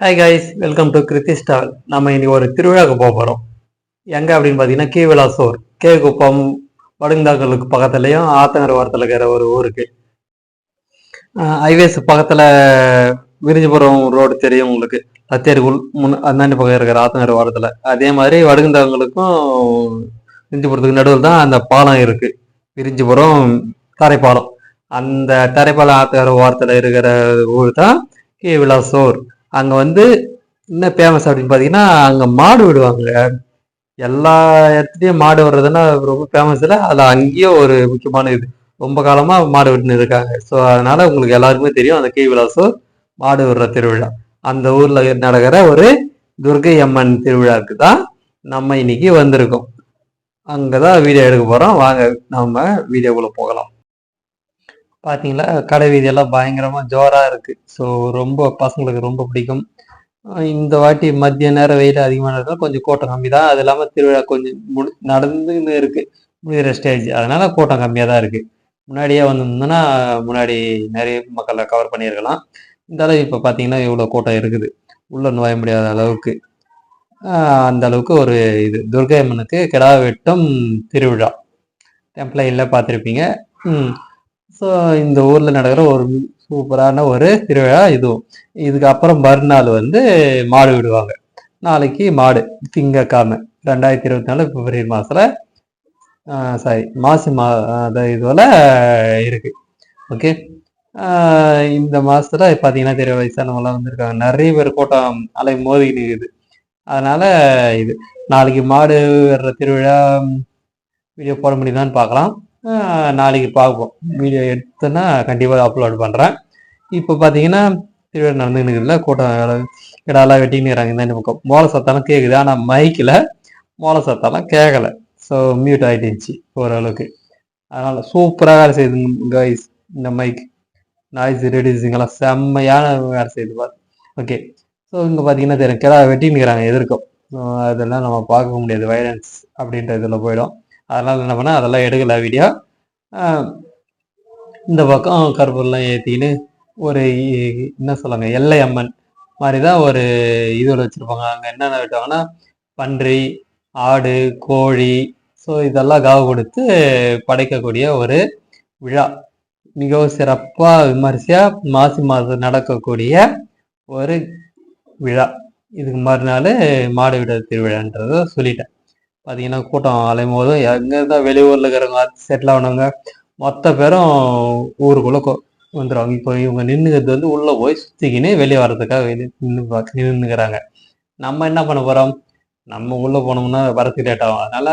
Hi guys welcome to Kriti stall நம்ம இன்னைக்கு ஒரு திருவிழாவுக்கு போக போகிறோம் எங்கே அப்படின்னு பார்த்தீங்கன்னா கீவிலாசூர் கேகுப்பம் வடுந்தாக்கலுக்கு பக்கத்துலேயும் ஆத்தங்கர வாரத்தில் இருக்கிற ஒரு ஊருக்கு. ஹைவேஸ் பக்கத்தில் விரிஞ்சிபுரம் ரோடு தெரியும் உங்களுக்கு. தத்தேரிக்குள் முன் அந்தாண்டி பக்கம் இருக்கிற ஆத்தங்கர வாரத்தில் அதே மாதிரி வடுகுந்தாங்கலுக்கும் விரிஞ்சிபுரத்துக்கு நடுவில் தான் அந்த பாலம் இருக்குது விரிஞ்சிபுரம் தரைப்பாலம். அந்த தரைப்பாலம் ஆத்தங்கர வாரத்தில் இருக்கிற ஊர் தான் கீவிலாசூர் அங்கே வந்து என்ன ஃபேமஸ் அப்படின்னு பார்த்தீங்கன்னா அங்கே மாடு விடுவாங்க. எல்லா இடத்துலையும் மாடு வர்றதுன்னா ரொம்ப ஃபேமஸ் இல்லை. அது அங்கேயும் ஒரு முக்கியமான இது. ரொம்ப காலமாக மாடு விட்டுன்னு இருக்காங்க. ஸோ அதனால உங்களுக்கு எல்லாருக்குமே தெரியும் அந்த கீ விலாசம் மாடு விடுற திருவிழா. அந்த ஊரில் நடக்கிற ஒரு துர்கை அம்மன் திருவிழாவுக்கு தான் நம்ம இன்னைக்கு வந்திருக்கோம். அங்கே தான் வீடியோ எடுக்க போகிறோம் வாங்க நம்ம வீடியோக்குள்ளே போகலாம். பார்த்தீங்களா கடை வீதியெல்லாம் பயங்கரமாக ஜோராக இருக்குது ஸோ ரொம்ப பசங்களுக்கு ரொம்ப பிடிக்கும். இந்த வாட்டி மதிய நேரம் வெயில் அதிகமாக இருந்தால் கொஞ்சம் கூட்டம் கம்மி தான். அது இல்லாமல் திருவிழா கொஞ்சம் முடி நடந்துன்னு இருக்குது முடிகிற ஸ்டேஜ் அதனால கூட்டம் கம்மியாக தான் இருக்குது முன்னாடியே வந்திருந்தோம்னா முன்னாடி நிறைய மக்களை கவர் பண்ணியிருக்கலாம். இந்த அளவு இப்போ பார்த்தீங்கன்னா இவ்வளோ கூட்டம் இருக்குது. உள்ளே நுழைய முடியாத அளவுக்கு. அந்த அளவுக்கு ஒரு இது. துர்கை அம்மனுக்கு கிடா வெட்டும் திருவிழா. டெம்ப்ளைனில் பார்த்துருப்பீங்க ஸோ இந்த ஊரில் நடக்கிற ஒரு சூப்பரான ஒரு திருவிழா இதுவும் இதுக்கப்புறம் மறுநாள் வந்து மாடு விடுவாங்க. நாளைக்கு மாடு திங்கக்காம ரெண்டாயிரத்தி இருபத்தி நாலு பிப்ரவரி மாதத்தில் சாரி மாசி மா அதை இதுவில் இருக்கு. ஓகே இந்த மாதத்தில் பார்த்தீங்கன்னா தெரிய வயசானவங்களாம் வந்திருக்காங்க. நிறைய பேர் கூட்டம் அலை மோதிக்கிட்டு இருக்குது. அதனால இது. நாளைக்கு மாடு வர்ற திருவிழா வீடியோ போட முடியுதான்னு பார்க்கலாம். நாளைக்கு பார்ப்போம். வீடியோ எடுத்தேன்னா கண்டிப்பாக அப்லோட் பண்ணுறேன் இப்போ பார்த்தீங்கன்னா திருவிழா நடந்துன்னு கூட்டம் இடாலாம் வெட்டின்னு இந்த பக்கம். மோள சத்தம்லாம் கேட்குது ஆனால் மைக்கில் மோள சத்தம்லாம் கேட்கல ஸோ மியூட் ஆகிட்டுச்சு ஓரளவுக்கு. அதனால் சூப்பராக வேலை செய்யுது கைஸ் இந்த மைக் நாய்ஸ் ரெடியூசிங்கெல்லாம் செம்மையான வேலை செய்யுது பாரு. ஓகே ஸோ இங்கே பார்த்தீங்கன்னா தெரியும் கிடா வெட்டின்னுக்கிறாங்க எதிர்க்கும். அதெல்லாம் நம்ம பார்க்க முடியாது வைலன்ஸ் அப்படின்ற இதில் போயிடும். அதனால் என்ன பண்ணேன் அதெல்லாம் எடுக்கல வீடியோ இந்த பக்கம் கருப்பூர்லாம் ஏற்றிக்கின்னு ஒரு என்ன சொல்லுவாங்க எல்லை அம்மன் மாதிரி தான் ஒரு இதோட வச்சுருப்பாங்க. அங்கே என்னென்ன விட்டாங்கன்னா பன்றி ஆடு கோழி ஸோ இதெல்லாம் காவு கொடுத்து படைக்கக்கூடிய ஒரு விழா. மிகவும் சிறப்பாக விமரிசையாக மாசி மாதம் நடக்கக்கூடிய ஒரு விழா. இதுக்கு மறுநாள் மாடு விட திருவிழான்றத சொல்லிட்டேன். பார்த்தீங்கன்னா கூட்டம் அலைமோதும் எங்கே இருந்தால் வெளியூரில் இருக்கிறவங்க செட்டில் ஆனவங்க மொத்த பேரும் ஊருக்குள்ளே வந்துடுவாங்க இப்போ இவங்க நின்றுக்கிறது வந்து உள்ளே போய் சுற்றிக்கின்னு வெளியே வர்றதுக்காக வெளியே நின்று நின்றுக்கிறாங்க நம்ம என்ன பண்ண போகிறோம் நம்ம உள்ளே போனோம்னா வரத்துக்கு லேட் ஆகும். அதனால்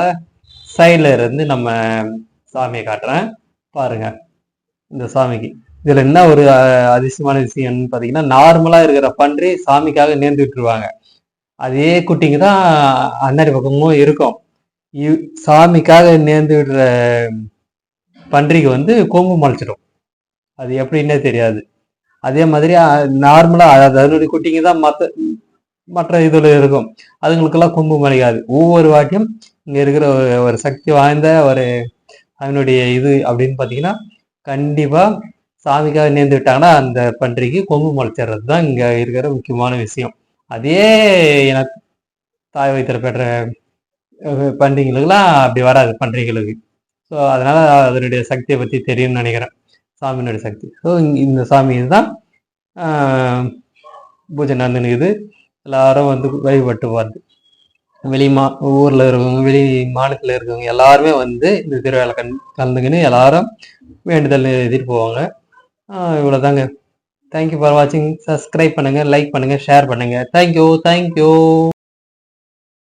சைடில் இருந்து நம்ம சாமியை காட்டுறேன். பாருங்க இந்த சாமிக்கு. இதில் என்ன ஒரு அதிசயமான விஷயம்னு பார்த்தீங்கன்னா நார்மலாக இருக்கிற பன்றி சாமிக்காக நேர்ந்து விட்டுருவாங்க. அதே குட்டிங்க தான் அந்தாடி பக்கமும் இருக்கும். சாமிக்காக நேர்ந்து விடுற பன்றிக்கு வந்து கொம்பு முளைச்சிடும். அது எப்படின்னே தெரியாது. அதே மாதிரி நார்மலாக அதனுடைய குட்டிங்க தான் மற்ற மற்ற இதில் இருக்கும். அதுங்களுக்கெல்லாம் கொம்பு முளைக்காது. ஒவ்வொரு வாட்டியும் இங்கே இருக்கிற ஒரு ஒரு சக்தி வாய்ந்த ஒரு அதனுடைய இது அப்படின்னு பார்த்தீங்கன்னா கண்டிப்பாக சாமிக்காக நேர்ந்து விட்டாங்கன்னா அந்த பன்றிக்கு கொம்பு முளைச்சிடுறது தான் இங்கே இருக்கிற முக்கியமான விஷயம். அதே எனக்கு தாய் வைத்திர பெற்ற பண்டிகைகளுக்குலாம் அப்படி வராது பண்டிகைகளுக்கு. ஸோ அதனால அதனுடைய சக்தியை பற்றி தெரியும்னு நினைக்கிறேன். சாமியினுடைய சக்தி. ஸோ இந்த சாமி தான் பூஜை நடந்துனுக்குது எல்லாரும் வந்து வழிபட்டு வருது வெளி மா ஊரில் இருக்கவங்க வெளி மாநிலத்தில் இருக்கவங்க எல்லாருமே வந்து இந்த திருவிழா கண் கலந்துக்கின்னு எல்லாரும் வேண்டுதல் எழுதிட்டு போவாங்க. இவ்வளோதாங்க இவ்வளவுதாங்க. தேங்க்யூ ஃபார் வாட்சிங் சப்ஸ்கிரைப் பண்ணுங்கள் லைக் பண்ணுங்கள் ஷேர் பண்ணுங்கள் தேங்க்யூ தேங்க்யூ